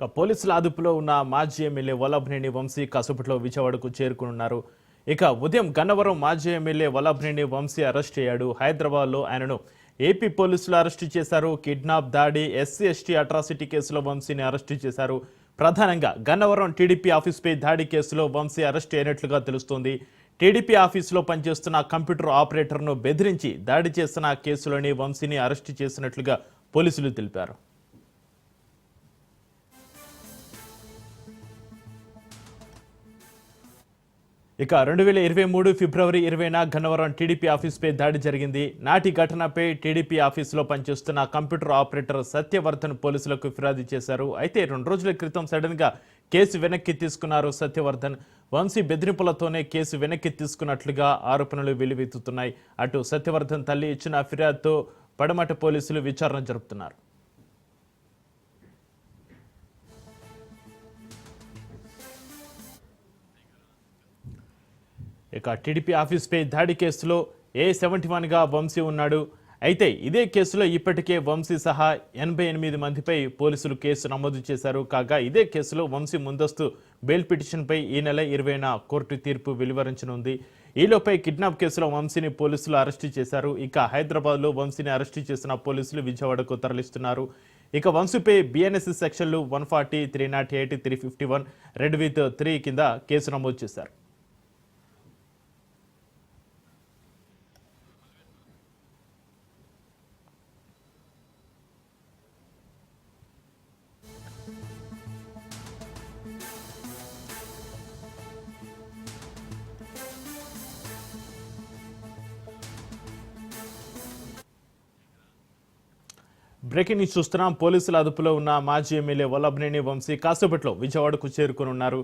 ఇక పోలీసుల అదుపులో ఉన్న మాజీ ఎమ్మెల్యే వల్లభనేని వంశీ కసుపుట్లో విజయవాడకు చేరుకున్నారు ఇక ఉదయం గన్నవరం మాజీ ఎమ్మెల్యే వల్లభనేని వంశీ అరెస్ట్ అయ్యాడు. హైదరాబాద్లో ఆయనను ఏపీ పోలీసులు అరెస్టు చేశారు. కిడ్నాప్ దాడి ఎస్సీ ఎస్టీ అట్రాసిటీ కేసులో వంశీని అరెస్టు చేశారు. ప్రధానంగా గన్నవరం టీడీపీ ఆఫీస్పై దాడి కేసులో వంశీ అరెస్ట్ అయినట్లుగా తెలుస్తోంది. టీడీపీ ఆఫీసులో పనిచేస్తున్న కంప్యూటర్ ఆపరేటర్ను బెదిరించి దాడి చేసిన కేసులోని వంశీని అరెస్టు చేసినట్లుగా పోలీసులు తెలిపారు. ఇక రెండు వేల ఇరవై మూడు ఫిబ్రవరి ఇరవైన గన్నవరం టీడీపీ ఆఫీస్పై దాడి జరిగింది. నాటి ఘటనపై టీడీపీ ఆఫీసులో పనిచేస్తున్న కంప్యూటర్ ఆపరేటర్ సత్యవర్ధన్ పోలీసులకు ఫిర్యాదు చేశారు. అయితే రెండు రోజుల క్రితం సడన్గా కేసు వెనక్కి తీసుకున్నారు సత్యవర్ధన్. వంశీ బెదిరింపులతోనే కేసు వెనక్కి తీసుకున్నట్లుగా ఆరోపణలు వెలువెత్తుతున్నాయి. అటు సత్యవర్ధన్ తల్లి ఇచ్చిన ఫిర్యాదుతో పడమట పోలీసులు విచారణ జరుపుతున్నారు. ఇక టీడీపీ ఆఫీస్పై దాడి కేసులో ఏ సెవెంటీ వన్గా వంశీ ఉన్నాడు? అయితే ఇదే కేసులో ఇప్పటికే వంశీ సహా ఎనభై ఎనిమిది మందిపై పోలీసులు కేసు నమోదు చేశారు. కాగా ఇదే కేసులో వంశీ ముందస్తు బెయిల్ పిటిషన్పై ఈ నెల ఇరవైన కోర్టు తీర్పు వెలువరించనుంది. ఈలోపై కిడ్నాప్ కేసులో వంశీని పోలీసులు అరెస్టు చేశారు. ఇక హైదరాబాద్లో వంశీని అరెస్టు చేసిన పోలీసులు విజయవాడకు తరలిస్తున్నారు. ఇక వంశీపై బిఎన్ఎస్ సెక్షన్లు one forty three naught eight three fifty one read with three కింద కేసు నమోదు చేశారు. బ్రేకింగ్ న్యూస్ చూస్తున్నాం. పోలీసుల అదుపులో ఉన్న మాజీ ఎమ్మెల్యే వల్లభనేని వంశీ కాసేపట్లో విజయవాడకు చేరుకునున్నారు.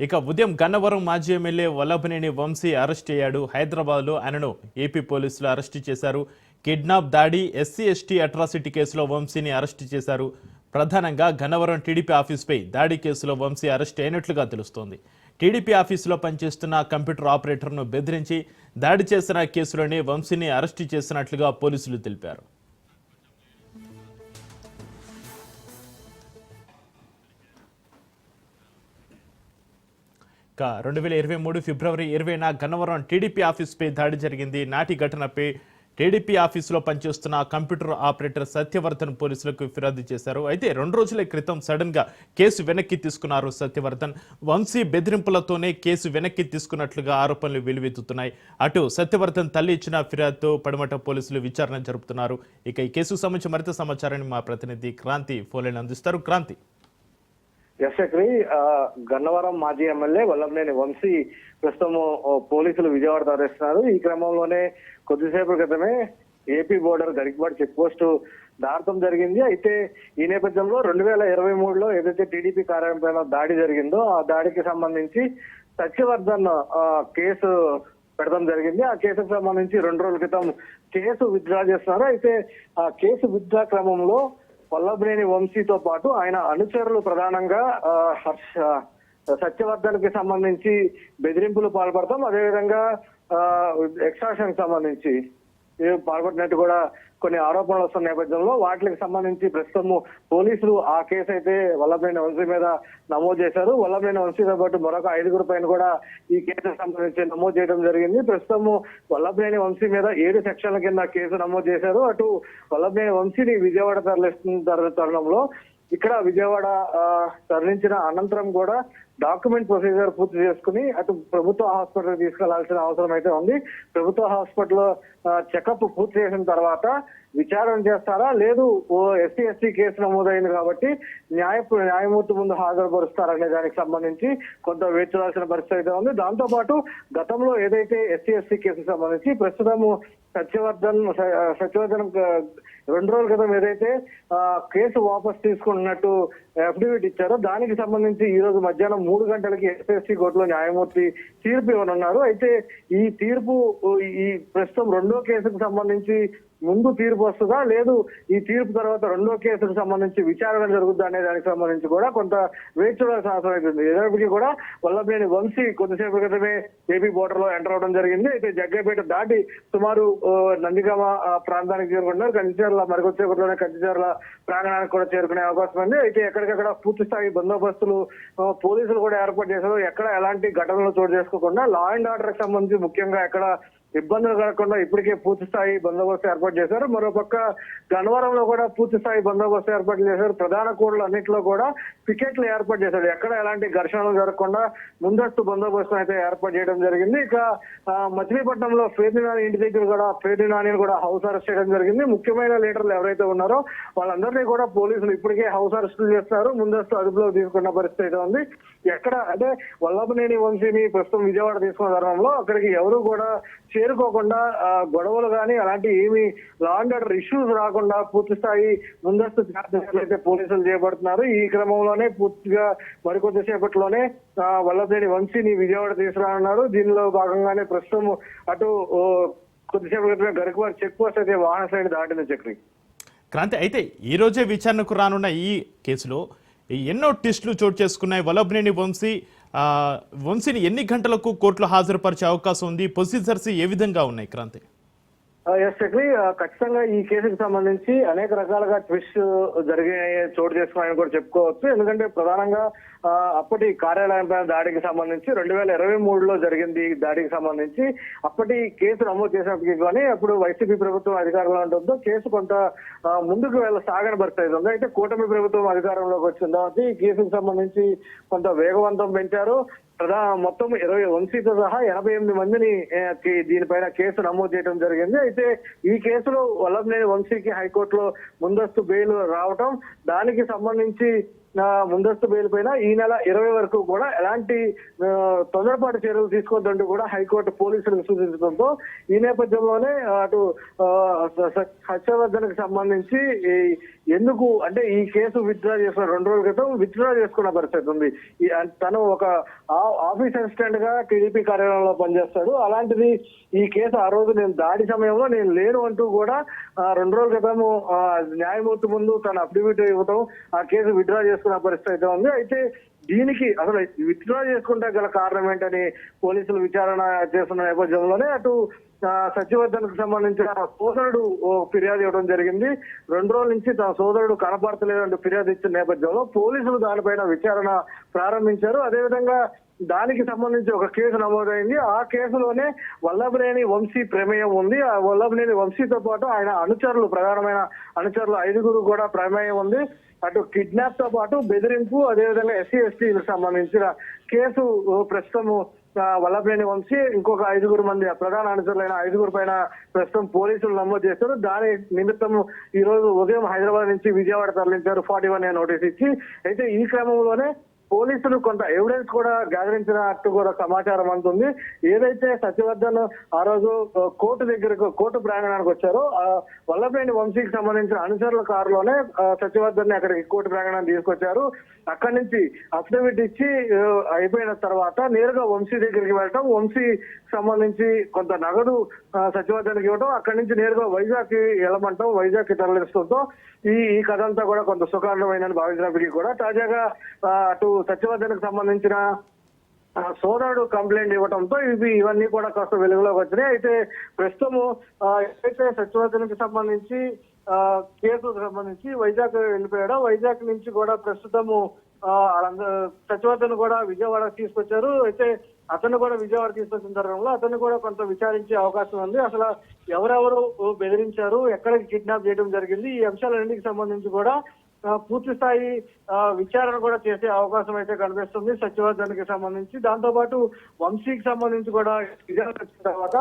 ఇక ఉదయం గన్నవరం మాజీ ఎమ్మెల్యే వల్లభనేని వంశీ అరెస్ట్ అయ్యాడు. హైదరాబాద్లో ఆయనను ఏపీ పోలీసులు అరెస్టు చేశారు. కిడ్నాప్ దాడి ఎస్సీ ఎస్టీ అట్రాసిటీ కేసులో వంశీని అరెస్టు చేశారు. ప్రధానంగా గన్నవరం టీడీపీ ఆఫీస్పై దాడి కేసులో వంశీ అరెస్ట్ అయినట్లుగా తెలుస్తోంది. టీడీపీ ఆఫీసులో పనిచేస్తున్న కంప్యూటర్ ఆపరేటర్ను బెదిరించి దాడి చేసిన కేసులోనే వంశీని అరెస్టు చేసినట్లుగా పోలీసులు తెలిపారు. ఇక రెండు వేల ఇరవై మూడు ఫిబ్రవరి ఇరవైన గన్నవరం టీడీపీ ఆఫీస్పై దాడి జరిగింది. నాటి ఘటనపై టీడీపీ ఆఫీసులో పనిచేస్తున్న కంప్యూటర్ ఆపరేటర్ సత్యవర్ధన్ పోలీసులకు ఫిర్యాదు చేశారు. అయితే రెండు రోజుల క్రితం సడన్గా కేసు వెనక్కి తీసుకున్నారు సత్యవర్ధన్. వంశీ బెదిరింపులతోనే కేసు వెనక్కి తీసుకున్నట్లుగా ఆరోపణలు వెలువెత్తుతున్నాయి. అటు సత్యవర్ధన్ తల్లి ఇచ్చిన ఫిర్యాదుతో పడమట పోలీసులు విచారణ జరుపుతున్నారు. ఇక ఈ కేసు సంబంధించి మరింత సమాచారాన్ని మా ప్రతినిధి క్రాంతి ఫోన్లైన్ అందిస్తారు. క్రాంతి. ఎస్ చక్రి గన్నవరం మాజీ ఎమ్మెల్యే వల్లంనేని వంశీ ప్రస్తుతం పోలీసులు విజయవాడ తరలిస్తున్నారు ఈ క్రమంలోనే కొద్దిసేపు క్రితమే AP border Garikapadu check post దాటం జరిగింది. అయితే ఈ నేపథ్యంలో రెండు వేల ఇరవై మూడులో ఏదైతే టీడీపీ కార్యాలయం పైన దాడి జరిగిందో ఆ దాడికి సంబంధించి సత్యవర్ధన్ కేసు పెడతాం జరిగింది. ఆ కేసుకు సంబంధించి రెండు రోజుల క్రితం కేసు విత్డ్రా చేస్తున్నారు. అయితే ఆ కేసు విత్డ్రా క్రమంలో వల్లభనేని వంశీతో పాటు ఆయన అనుచరులు ప్రధానంగా ఆ, హర్ష సత్యవర్ధన్కి సంబంధించి బెదిరింపులు పాల్పడతాం. అదేవిధంగా ఎక్స్ట్రాక్షన్ సంబంధించి పాల్పడినట్టు కూడా కొన్ని ఆరోపణలు వస్తున్న నేపథ్యంలో వాటికి సంబంధించి ప్రస్తుతము పోలీసులు ఆ కేసు అయితే వల్లభనేని వంశీ మీద నమోదు చేశారు. వల్లభనేని వంశీతో పాటు మరొక ఐదుగురు పైన కూడా ఈ కేసుకు సంబంధించి నమోదు చేయడం జరిగింది. ప్రస్తుతము వల్లభనేని వంశీ మీద ఏడు సెక్షన్ల కింద కేసు నమోదు చేశారు. అటు వల్లభనేని వంశీని విజయవాడ తరలిస్తున్న తరుణంలో ఇక్కడ విజయవాడ తరలించిన అనంతరం కూడా డాక్యుమెంట్ ప్రొసీజర్ పూర్తి చేసుకుని అటు ప్రభుత్వ హాస్పిటల్ తీసుకెళ్ళాల్సిన అవసరం అయితే ఉంది. ప్రభుత్వ హాస్పిటల్ చెకప్ పూర్తి చేసిన తర్వాత విచారణ చేస్తారా? లేదు ఓ ఎస్సీ ఎస్టీ కేసు నమోదైంది కాబట్టి న్యాయ న్యాయమూర్తి ముందు హాజరుపరుస్తారనే దానికి సంబంధించి కొంత వేచి చూడాల్సిన పరిస్థితి అయితే ఉంది. దాంతో పాటు గతంలో ఏదైతే ఎస్సీ ఎస్టీ కేసుకు సంబంధించి ప్రస్తుతము సత్యవర్ధన్ స- సత్యవర్ధన్ రెండు రోజుల క్రితం ఏదైతే ఆ, కేసు వాపస్ తీసుకుంటున్నట్టు అఫిడవిట్ ఇచ్చారో దానికి సంబంధించి ఈ రోజు మధ్యాహ్నం మూడు గంటలకి ఎస్ఎస్సీ కోర్టులో న్యాయమూర్తి తీర్పు ఇవ్వనున్నారు. అయితే ఈ తీర్పు ఈ ప్రస్తుతం రెండో కేసుకు సంబంధించి ముందు తీర్పు వస్తుందా? లేదు ఈ తీర్పు తర్వాత రెండో కేసుకు సంబంధించి విచారణ జరుగుద్దా అనే దానికి సంబంధించి కూడా కొంత వేచి చూడాల్సిన అవసరం అవుతుంది ఏదైనప్పటికీ కూడా వల్లభనేని వంశీ కొద్దిసేపు క్రితమే ఏపీ బోర్డర్లో ఎంటర్ అవడం జరిగింది. అయితే జగ్గపేట దాటి సుమారు నందిగామ ఆ, ప్రాంతానికి చేరుకున్నారు. కంచిచర్ల మరికొచ్చేపట్లోనే కంచిచర్ల ప్రాంగణానికి కూడా చేరుకునే అవకాశం ఉంది. అయితే ఎక్కడికక్కడ పూర్తి స్థాయి బందోబస్తులు పోలీసులు కూడా ఏర్పాటు చేశారు. ఎక్కడ ఎలాంటి ఘటనలు చోటు చేసుకోకుండా లా అండ్ ఆర్డర్కి సంబంధించి ముఖ్యంగా ఎక్కడ ఇబ్బందులు కలగకుండా ఇప్పటికే పూర్తి స్థాయి బందోబస్తు ఏర్పాటు చేశారు. మరోపక్క గన్నవరంలో కూడా పూర్తి స్థాయి బందోబస్తు ఏర్పాటు చేశారు. ప్రధాన కూడలు అన్నింటిలో కూడా పికెట్లు ఏర్పాటు చేశారు. ఎక్కడ ఎలాంటి ఘర్షణలు జరగకుండా ముందస్తు బందోబస్తు అయితే ఏర్పాటు చేయడం జరిగింది. ఇక మచిలీపట్నంలో ఫేర్ని నాని ఇంటి దగ్గర కూడా ఫేర్ని నానిని కూడా హౌస్ అరెస్ట్ చేయడం జరిగింది. ముఖ్యమైన లీడర్లు ఎవరైతే ఉన్నారో వాళ్ళందరినీ కూడా పోలీసులు ఇప్పటికే హౌస్ అరెస్టులు చేస్తున్నారు. ముందస్తు అదుపులో తీసుకున్న పరిస్థితి అయితే ఉంది. ఎక్కడ అంటే వల్లభనేని వంశీని ప్రస్తుతం విజయవాడ తీసుకున్న తరుణంలో అక్కడికి ఎవరు కూడా చేరుకోకుండా గొడవలు కానీ అలాంటి ఏమి లా అండ్ ఆర్డర్ ఇష్యూస్ రాకుండా పూర్తి స్థాయి ముందస్తు జాగ్రత్తలు అయితే పోలీసులు చేపడుతున్నారు. ఈ క్రమంలోనే పూర్తిగా మరికొద్దిసేపట్లోనే ఆ, వల్లభనేని వంశీని విజయవాడ తీసుకురానున్నారు. దీనిలో భాగంగానే ప్రస్తుతం అటు కొద్దిసేపు క్రితమే గరికవారి చెక్ పోస్ట్ అయితే వాహన సైడ్ దాటింది చక్రి. క్రాంతి అయితే ఈ రోజే విచారణకు రానున్న ఈ కేసులో ఎన్నో టెస్టులు చోటు చేసుకున్నాయి. వల్లభనేని వంశీ వంశీని ఎన్ని గంటలకు కోర్టులో హాజరుపరిచే అవకాశం ఉంది? ప్రొసీజర్స్ ఏ విధంగా ఉన్నాయి క్రాంతి? ఎస్ ఖచ్చితంగా ఈ కేసుకు సంబంధించి అనేక రకాలుగా ట్విస్ట్ జరిగే చోటు చేసుకున్నాయని కూడా చెప్పుకోవచ్చు. ఎందుకంటే ప్రధానంగా అప్పటి కార్యాలయం పైన దాడికి సంబంధించి రెండు వేల ఇరవై మూడులో జరిగింది దాడికి సంబంధించి అప్పటి కేసు నమోదు చేసినప్పటికీ కానీ అప్పుడు వైసీపీ ప్రభుత్వం అధికారంలో ఉంటుందో కేసు కొంత ముందుకు వెళ్ళ సాగని పరిస్థితి ఉంది. అయితే కూటమి ప్రభుత్వం అధికారంలోకి వచ్చిన తర్వాత ఈ కేసుకు సంబంధించి కొంత వేగవంతం పెంచారు. ప్రధా మొత్తం ఇరవై వంశీతో సహా ఎనభై ఎనిమిది మందిని దీనిపైన కేసు నమోదు చేయడం జరిగింది. అయితే ఈ కేసులో వల్లభనేని వంశీకి హైకోర్టులో ముందస్తు బెయిల్ రావటం దానికి సంబంధించి ముందస్తు బెయిల్ పైన ఈ నెల ఇరవై వరకు కూడా ఎలాంటి తొందరపాటు చర్యలు తీసుకోవద్దంటూ కూడా హైకోర్టు పోలీసులకు సూచించడంతో ఈ నేపథ్యంలోనే అటు స- హర్షవర్ధన్కి సంబంధించి ఈ- ఎందుకు అంటే ఈ కేసు విత్డ్రా చేసిన రెండు రోజుల క్రితం విత్డ్రా చేసుకున్న పరిస్థితి ఉంది. ఈ- తను ఒక ఆఫీస్ అసిస్టెంట్గా టీడీపీ కార్యాలయంలో పనిచేస్తాడు. అలాంటిది ఈ కేసు ఆ రోజు నేను దాడి సమయంలో నేను లేను అంటూ కూడా రెండు రోజుల క్రితం న్యాయమూర్తి ముందు తన అఫిడవిట్ ఇవ్వటం ఆ కేసు విత్డ్రా చేసుకున్న పరిస్థితి అయితే ఉంది. అయితే దీనికి అసలు విత్డ్రా చేసుకుంటే గల కారణం ఏంటని పోలీసులు విచారణ చేస్తున్న నేపథ్యంలోనే అటు సత్యవర్ధన్కు సంబంధించిన సోదరుడు ఫిర్యాదు ఇవ్వడం జరిగింది. రెండు రోజుల నుంచి తన సోదరుడు కనపడతలేదంటూ ఫిర్యాదు ఇచ్చిన నేపథ్యంలో పోలీసులు దానిపైన విచారణ ప్రారంభించారు. అదేవిధంగా దానికి సంబంధించి ఒక కేసు నమోదైంది. ఆ కేసులోనే వల్లభనేని వంశీ ప్రమేయం ఉంది. ఆ వల్లభనేని వంశీతో పాటు ఆయన అనుచరులు ప్రధానమైన అనుచరులు ఐదుగురు కూడా ప్రమేయం ఉంది. అటు కిడ్నాప్తో పాటు బెదిరింపు అదేవిధంగా ఎస్సీ ఎస్టీలకు సంబంధించిన కేసు ప్రస్తుతము ఆ, వంశీ ఇంకొక ఐదుగురు మంది ప్రధాన అనుచరులైన ఐదుగురు పైన ప్రస్తుతం పోలీసులు నమోదు చేశారు. దాని నిమిత్తం ఈ రోజు ఉదయం హైదరాబాద్ నుంచి విజయవాడ తరలించారు. ఫార్టీ వన్ నోటీస్ ఇచ్చి. అయితే ఈ క్రమంలోనే పోలీసులు కొంత ఎవిడెన్స్ కూడా గాదరించినట్టు కూడా సమాచారం అందుతుంది. ఏదైతే సత్యవర్ధన్ ఆ రోజు కోర్టు దగ్గరకు కోర్టు ప్రాంగణానికి వచ్చారో ఆ వంశీకి సంబంధించిన అనుచరుల కారులోనే సత్యవర్ధన్ని అక్కడికి కోర్టు ప్రాంగణాన్ని తీసుకొచ్చారు. అక్కడి నుంచి అఫిడవిట్ ఇచ్చి అయిపోయిన తర్వాత నేరుగా వంశీ దగ్గరికి వెళ్ళటం. వంశీ సంబంధించి కొంత నగదు సచివాలయానికి ఇవ్వడం అక్కడి నుంచి నేరుగా వైజాగ్కి వెళ్ళమంటాం వైజాగ్కి ఈ ఈ కథ అంతా కూడా కొంత సుఖాంతమైందని భావించినప్పటికీ కూడా తాజాగా అటు సచివాలయానికి సంబంధించిన సోదరుడు కంప్లైంట్ ఇవ్వడంతో ఇవి ఇవన్నీ కూడా కాస్త వెలుగులోకి వచ్చినాయి. అయితే ప్రస్తుతము ఏదైతే సచివాలయానికి సంబంధించి కేసులకు కేసుకు సంబంధించి వైజాగ్ వెళ్ళిపోయాడో వైజాగ్ నుంచి కూడా ప్రస్తుతము ఆ, కూడా విజయవాడ తీసుకొచ్చారు. అయితే అతను కూడా విజయవాడ తీసుకొచ్చిన తరుణంలో అతన్ని కూడా కొంత విచారించే అవకాశం ఉంది. అసలు ఎవరెవరు బెదిరించారు ఎక్కడికి కిడ్నాప్ చేయడం జరిగింది ఈ అంశాలన్నింటికి సంబంధించి కూడా పూర్తి స్థాయి విచారణ కూడా చేసే అవకాశం అయితే కనిపిస్తుంది సచివాలయానికి సంబంధించి. దాంతో పాటు వంశీకి సంబంధించి కూడా విచారణ వచ్చిన తర్వాత.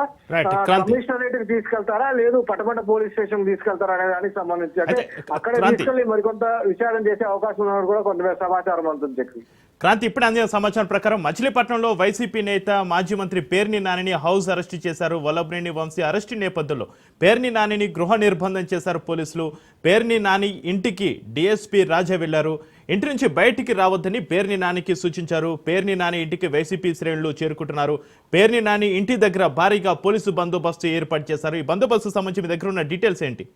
కమిషనరేట్ తీసుకెళ్తారా? లేదు పటమట పోలీస్ స్టేషన్ తీసుకెళ్తారా అనే దానికి సంబంధించి. అంటే అక్కడ. తీసుకెళ్ళి మరికొంత విచారణ చేసే అవకాశం ఉన్నట్టు కూడా కొంత సమాచారం అందుతుంది చక్రి క్రాంతి ఇప్పుడు అందిన సమాచారం ప్రకారం మచిలీపట్నంలో వైసీపీ నేత మాజీ మంత్రి పేర్ని నానిని హౌస్ అరెస్ట్ చేశారు. వల్లభనేని వంశీ అరెస్ట్ నేపథ్యంలో పేర్ని నానిని గృహ నిర్బంధం చేశారు పోలీసులు. పేర్ని నాని ఇంటికి డిఎస్పీ రాజా వెళ్ళారు ఇంటి నుంచి బయటికి రావద్దని పేర్ని నానికి సూచించారు. పేర్ని నాని ఇంటికి వైసీపీ శ్రేణులు చేరుకుంటున్నారు. పేర్ని నాని ఇంటి దగ్గర భారీగా పోలీసు బందోబస్తు ఏర్పాటు చేశారు. ఈ బందోబస్తు సంబంధించి మీ దగ్గర ఉన్న డీటెయిల్స్ ఏంటి?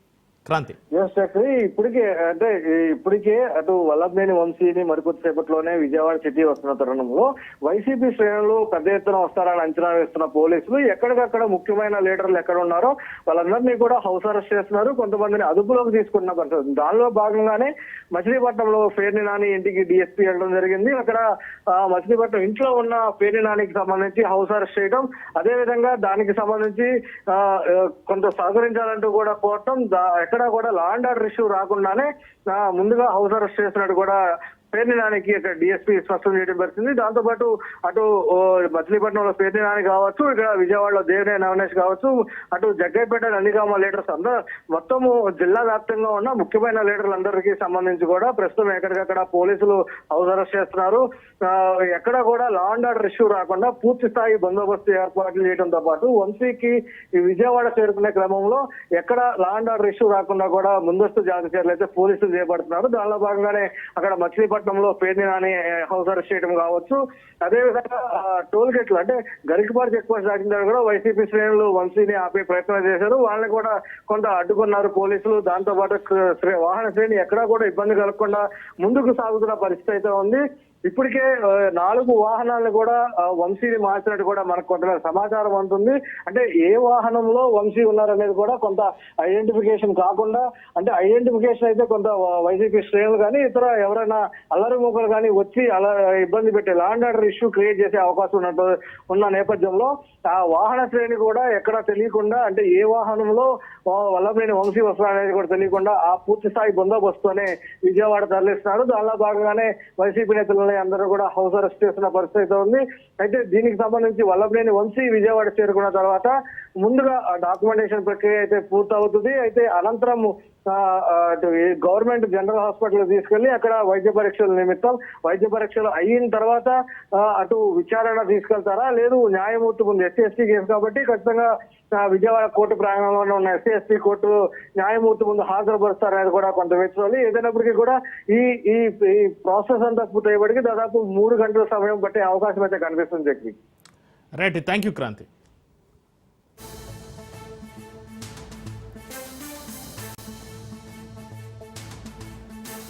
క్రాంతి. ఇప్పటికే అంటే ఇప్పటికే అటు వల్లభనేని వంశీని మరికొద్దిసేపట్లోనే విజయవాడ సిటీ వస్తున్న తరుణంలో వైసీపీ శ్రేణులు పెద్ద ఎత్తున వస్తారని అంచనా వేస్తున్న పోలీసులు ఎక్కడికక్కడ ముఖ్యమైన లీడర్లు ఎక్కడ ఉన్నారో వాళ్ళందరినీ కూడా హౌస్ అరెస్ట్ చేస్తున్నారు. కొంతమందిని అదుపులోకి తీసుకున్న పరిస్థితి దానిలో భాగంగానే మచిలీపట్నంలో పేర్ని నాని ఇంటికి డిఎస్పీ వెళ్ళడం జరిగింది. అక్కడ మచిలీపట్నం ఇంట్లో ఉన్న పేర్ని నానికి సంబంధించి హౌస్ అరెస్ట్ చేయడం అదే విధంగా దానికి సంబంధించి కొంత సహకరించాలంటూ కూడా కోరటం ఎక్కడ ఎక్కడా కూడా లా అండ్ ఆర్డర్ ఇష్యూ రాకుండానే ముందుగా హౌస్ అరెస్ట్ చేసినట్టు కూడా పేర్ని నానికి ఇక్కడ డిఎస్పీ స్పష్టం చేయడం జరిగింది. దాంతో పాటు అటు మచిలీపట్నంలో పేర్ని నాని కావచ్చు ఇక్కడ విజయవాడలో దేవినే నవనేష్ కావచ్చు అటు జగ్గైపేట నందిగామ లీడర్స్ అందరూ మొత్తము జిల్లా వ్యాప్తంగా ఉన్న ముఖ్యమైన లీడర్లందరికీ సంబంధించి కూడా ప్రస్తుతం ఎక్కడికక్కడ పోలీసులు హౌస్ అరెస్ట్ చేస్తున్నారు ఎక్కడ కూడా లా అండ్ ఆర్డర్ ఇష్యూ రాకుండా పూర్తి స్థాయి బందోబస్తు ఏర్పాట్లు చేయడంతో పాటు వంశీకి ఈ విజయవాడ చేరుకునే క్రమంలో ఎక్కడ లా అండ్ ఆర్డర్ ఇష్యూ రాకుండా కూడా ముందస్తు జాగ్రత్త చర్యలు అయితే పోలీసులు చేపడుతున్నారు. దానిలో భాగంగానే అక్కడ మచిలీపట్నం విశాఖపట్నంలో పేర్ని నాని హౌస్ అరెస్ట్ చేయడం కావచ్చు. అదేవిధంగా ఆ, టోల్ గేట్లు అంటే గరికపాడు చెక్ పోస్ట్ దాటిన తర్వాత కూడా వైసీపీ శ్రేణులు వంశీని ఆపే ప్రయత్నం చేశారు. వాళ్ళని కూడా కొంత అడ్డుకున్నారు పోలీసులు. దాంతో పాటు వాహన శ్రేణి ఎక్కడా కూడా ఇబ్బంది కలగకుండా ముందుకు సాగుతున్న పరిస్థితి అయితే ఉంది. ఇప్పటికే నాలుగు వాహనాలను కూడా వంశీని మార్చినట్టు కూడా మనకు కొంత సమాచారం ఉంటుంది అంటే ఏ వాహనంలో వంశీ ఉన్నారనేది కూడా కొంత ఐడెంటిఫికేషన్ కాకుండా అంటే ఐడెంటిఫికేషన్ అయితే కొంత వైసీపీ శ్రేణులు కానీ ఇతర ఎవరైనా అల్లరి మూకలు కానీ వచ్చి అలా ఇబ్బంది పెట్టే లాండ్ ఆర్డర్ ఇష్యూ క్రియేట్ చేసే అవకాశం ఉన్నట్టు ఉన్న నేపథ్యంలో ఆ వాహన శ్రేణి కూడా ఎక్కడా తెలియకుండా అంటే ఏ వాహనంలో ఆ, వల్లభనేని వంశీ వస్తున్నారు అనేది కూడా తెలియకుండా ఆ పూర్తి స్థాయి బందోబస్తునే విజయవాడ తరలిస్తున్నారు. దానిలో భాగంగానే వైసీపీ నేతలు నేతలని అందరూ కూడా హౌస్ అరెస్ట్ చేసిన పరిస్థితి అయితే ఉంది. అయితే దీనికి సంబంధించి వల్లభనేని వంశీ విజయవాడ చేరుకున్న తర్వాత ముందుగా డాక్యుమెంటేషన్ ప్రక్రియ అయితే పూర్తవుతుంది. అయితే అనంతరం అటు ఈ గవర్నమెంట్ జనరల్ హాస్పిటల్ తీసుకెళ్ళి అక్కడ వైద్య పరీక్షల నిమిత్తం వైద్య పరీక్షలు అయిన తర్వాత అటు విచారణ తీసుకెళ్తారా? లేదు న్యాయమూర్తి ముందు ఎస్సీ ఎస్టీ కేసు కాబట్టి ఖచ్చితంగా విజయవాడ కోర్టు ప్రాంగణంలోనే ఉన్న ఎస్సీ ఎస్టీ కోర్టు న్యాయమూర్తి ముందు హాజరుపరుస్తారనేది కూడా కొంత వెచ్చుకోవాలి ఏదైనప్పటికీ కూడా ఈ ఈ ఈ ప్రాసెస్ అంతా పూర్తయ్యేపటికి దాదాపు మూడు గంటల సమయం పట్టే అవకాశం అయితే కనిపిస్తుంది Jaggi right. Thank you Kranthi.